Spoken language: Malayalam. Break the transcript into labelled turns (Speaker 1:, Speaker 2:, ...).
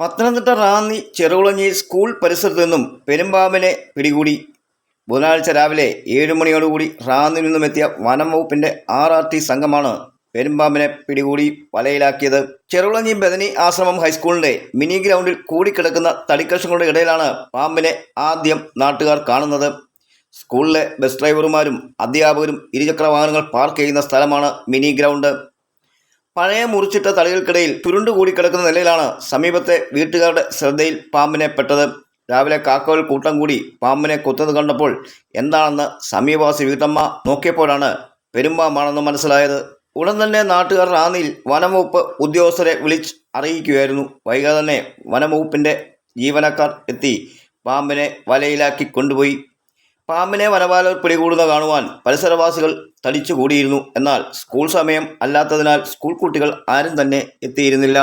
Speaker 1: പത്തനംതിട്ട റാന്നി ചെറുകുളഞ്ഞി സ്കൂൾ പരിസരത്തു നിന്നും പെരുമ്പാമ്പിനെ പിടികൂടി. ബുധനാഴ്ച രാവിലെ ഏഴ് മണിയോടുകൂടി റാന്നിൽ നിന്നുമെത്തിയ വനം വകുപ്പിന്റെ ആർ ആർ ടി സംഘമാണ് പെരുമ്പാമ്പിനെ പിടികൂടി വലയിലാക്കിയത്. ചെറുകുളഞ്ഞി ബദനി ആശ്രമം ഹൈസ്കൂളിന്റെ മിനി ഗ്രൗണ്ടിൽ കൂടിക്കിടക്കുന്ന തടിക്കഷങ്ങളുടെ ഇടയിലാണ് പാമ്പിനെ ആദ്യം നാട്ടുകാർ കാണുന്നത്. സ്കൂളിലെ ബസ് ഡ്രൈവർമാരും അധ്യാപകരും ഇരുചക്ര വാഹനങ്ങൾ പാർക്ക് ചെയ്യുന്ന സ്ഥലമാണ് മിനി ഗ്രൗണ്ട്. പഴയ മുറിച്ചിട്ട തളികൾക്കിടയിൽ ചുരുണ്ടുകൂടി കിടക്കുന്ന നിലയിലാണ് സമീപത്തെ വീട്ടുകാരുടെ ശ്രദ്ധയിൽ പാമ്പിനെ പെട്ടത്. രാവിലെ കാക്കകൾ കൂട്ടം കൂടി പാമ്പിനെ കൊത്തുന്നത് കണ്ടപ്പോൾ എന്താണെന്ന് സമീപവാസി വീട്ടമ്മ നോക്കിയപ്പോഴാണ് പെരുമ്പാമ്പാണെന്ന് മനസ്സിലായത്. ഉടൻ തന്നെ നാട്ടുകാർ റാന്നിയിൽ വനംവകുപ്പ് ഉദ്യോഗസ്ഥരെ വിളിച്ച് അറിയിക്കുകയായിരുന്നു. വൈകാതെ തന്നെ വനംവകുപ്പിന്റെ ജീവനക്കാർ എത്തി പാമ്പിനെ വലയിലാക്കി കൊണ്ടുപോയി. പാമ്പിനെ വനപാലകർ പിടികൂടുന്ന കാണുവാൻ പരിസരവാസികൾ തടിച്ചുകൂടിയിരുന്നു. എന്നാൽ സ്കൂൾ സമയം അല്ലാത്തതിനാൽ സ്കൂൾ കുട്ടികൾ ആരും തന്നെ എത്തിയിരുന്നില്ല.